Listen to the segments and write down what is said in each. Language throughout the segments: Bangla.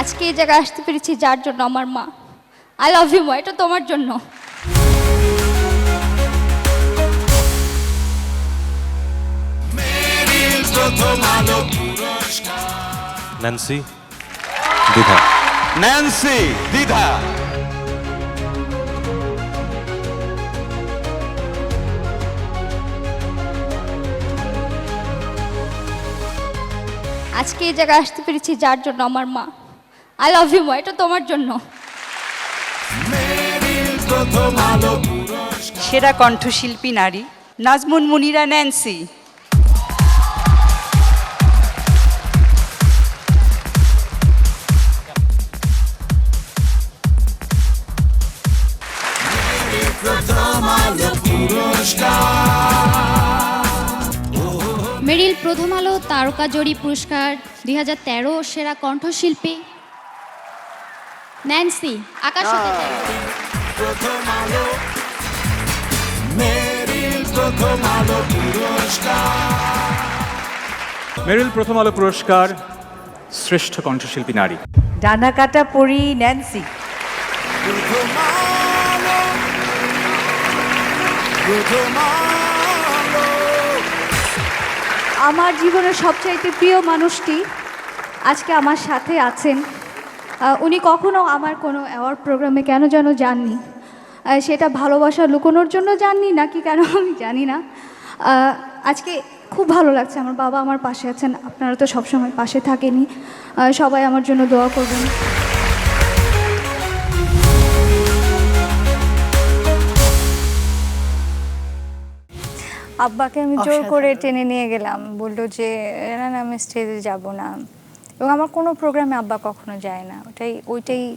আজকে এই জায়গায় আসতে পেরেছি যার জন্য আমার মা। আই লাভ ইউ মা এটা তোমার জন্য। ন্যান্সি দ্বিধা। ন্যান্সি দ্বিধা। আজকে এই জায়গায় আসতে পেরেছি যার জন্য আমার মা। আই লাভ ইউ মা এটা তোমার জন্য। সেরা কণ্ঠশিল্পী নারী নাজমুন মুনিরা ন্যান্সি। মেরিল প্রথম আলো তারকা জড়ি পুরস্কার দুই হাজার তেরো সেরা কণ্ঠশিল্পী ন্যান্সি আকাশ হতে চাই। মেরিল প্রথম আলো পুরস্কার। শ্রেষ্ঠ কণ্ঠশিল্পী নারী। ডানা কাটা পরি ন্যান্সি আমার জীবনের সবচাইতে প্রিয় মানুষটি আজকে আমার সাথে আছেন উনি কখনো আমার কোনো অ্যাওয়ার্ড প্রোগ্রামে কেন যেন যাননি? সেটা ভালোবাসা লুকোনোর জন্য যাননি নাকি কেন আমি জানি না। আজকে খুব ভালো লাগছে আমার বাবা আমার পাশে আছেন আপনারা তো সবসময় পাশে থাকেনি সবাই আমার জন্য দোয়া করবেন। আব্বাকে আমি জোর করে টেনে নিয়ে গেলাম বলল যে না না আমি স্টেজে যাব না। এবং আমার কোনো প্রোগ্রামে আব্বা কখনো যায় না। ওটাই ওইটাই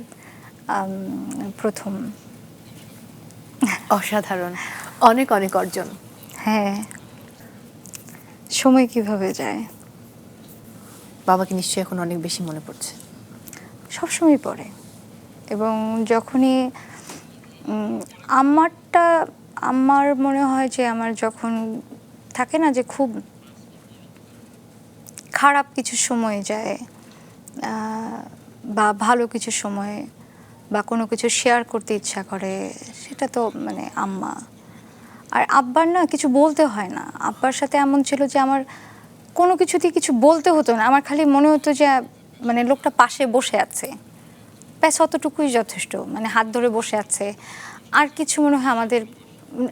প্রথম। অসাধারণ। অনেক অনেক অর্জন। হ্যাঁ। সময় কীভাবে যায়? বাবাকে নিশ্চয়ই এখন অনেক বেশি মনে পড়ছে। সবসময় পড়ে। এবং যখনই আমারটা আমার মনে হয় যে আমার যখন থাকে না যে খুব খারাপ কিছু সময় যায় বা ভালো কিছু সময় বা কোনো কিছু শেয়ার করতে ইচ্ছা করে, সেটা তো মানে আম্মা। আর আব্বার না কিছু বলতে হয় না। আব্বার সাথে এমন ছিল যে আমার কোনো কিছুতেই কিছু বলতে হতো না। আমার খালি মনে হতো যে মানে লোকটা পাশে বসে আছে। ব্যাস, অতটুকুই যথেষ্ট। মানে হাত ধরে বসে আছে। আর কিছু মনে হয় আমাদের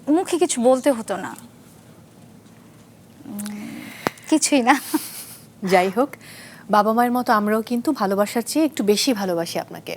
মুখে কিছু বলতে হতো না। কিছুই না। যাই হোক বাবা মায়ের মতো আমরাও কিন্তু ভালোবাসার চেয়ে একটু বেশি ভালোবাসি আপনাকে।